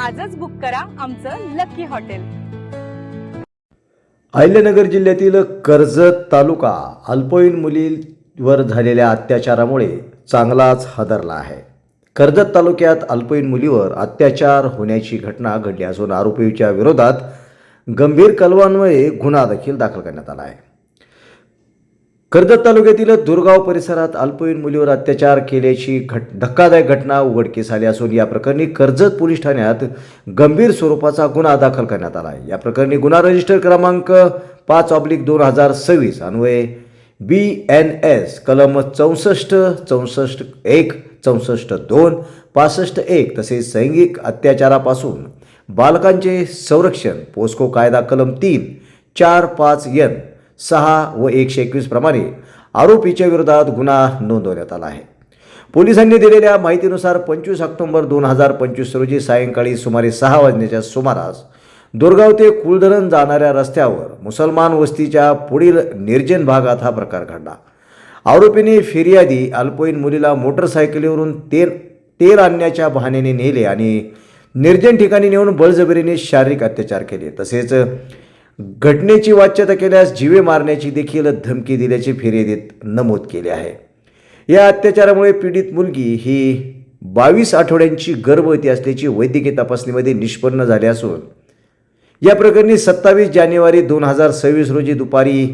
आजच बुक करा आमचं लकी हॉटेल. अहिल्यानगर जिल्ह्यातील कर्जत तालुका अल्पवयीन मुलीवर झालेल्या अत्याचारामुळे चांगलाच हादरला आहे. कर्जत तालुक्यात अल्पवयीन मुलीवर अत्याचार होण्याची घटना घडली असून आरोपीच्या विरोधात गंभीर कलवांमुळे गुन्हा देखील दाखल करण्यात आला आहे. कर्जत तालुक्यातील दुर्गाव परिसरात अल्पवयीन मुलीवर अत्याचार केल्याची घट धक्कादायक घटना उघडकीस आली असून या प्रकरणी कर्जत पोलीस ठाण्यात गंभीर स्वरूपाचा गुन्हा दाखल करण्यात आला आहे. या प्रकरणी गुन्हा रजिस्टर क्रमांक पाच ऑब्लिक दोन हजार सव्वीस अन्वये बी एन एस कलम चौसष्ट चौसष्ट एक चौसष्ट दोन पासष्ट एक तसेच लैंगिक अत्याचारापासून बालकांचे संरक्षण पोस्को कायदा कलम तीन चार पाच यन सहा व एकशे एकवीस प्रमाणे आरोपीच्या विरोधात गुन्हा नोंदवण्यात आला आहे. पोलिसांनी दिलेल्या माहितीनुसार पंचवीस ऑक्टोबर दोन हजार पंचवीस रोजी सायंकाळी सुमारे सहा वाजण्याच्या सुमारास दुर्गाव ते कुलधरण जाणाऱ्या रस्त्यावर मुसलमान वस्तीच्या पुढील निर्जन भागात हा प्रकार घडला. आरोपीने फिर्यादी अल्पवयीन मुलीला मोटरसायकलीवरून तेल तेल आणण्याच्या बहाण्याने नेले आणि निर्जन ठिकाणी नेऊन बळजबरीने शारीरिक अत्याचार केले. तसेच घटनेची वाच्यता केल्यास जीवे मारण्याची देखील धमकी दिल्याचे फिर्यादीत नमूद केले आहे. या अत्याचारामुळे पीडित मुलगी ही बावीस आठवड्यांची गर्भवती असल्याची वैद्यकीय तपासणीमध्ये निष्पन्न झाले असून या प्रकरणी सत्तावीस जानेवारी दोन हजार सव्वीस रोजी दुपारी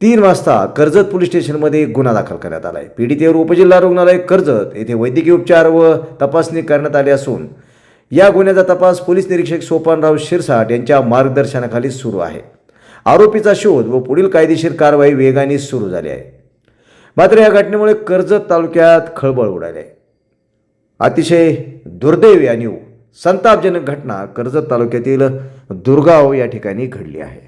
तीन वाजता कर्जत पोलीस स्टेशनमध्ये गुन्हा दाखल करण्यात आला आहे पीडितेवर उपजिल्हा रुग्णालय कर्जत येथे वैद्यकीय उपचार व तपासणी करण्यात आली असून या गुन्ह्याचा तपास पोलीस निरीक्षक सोपानराव शिरसाट यांच्या मार्गदर्शनाखाली सुरू आहे. आरोपीचा शोध व पुढील कायदेशीर कारवाई वेगाने सुरू झाली आहे. मात्र या घटनेमुळे कर्जत तालुक्यात खळबळ उडाली आहे. अतिशय दुर्दैवी आणि संतापजनक घटना कर्जत तालुक्यातील दुर्गाव या ठिकाणी घडली आहे.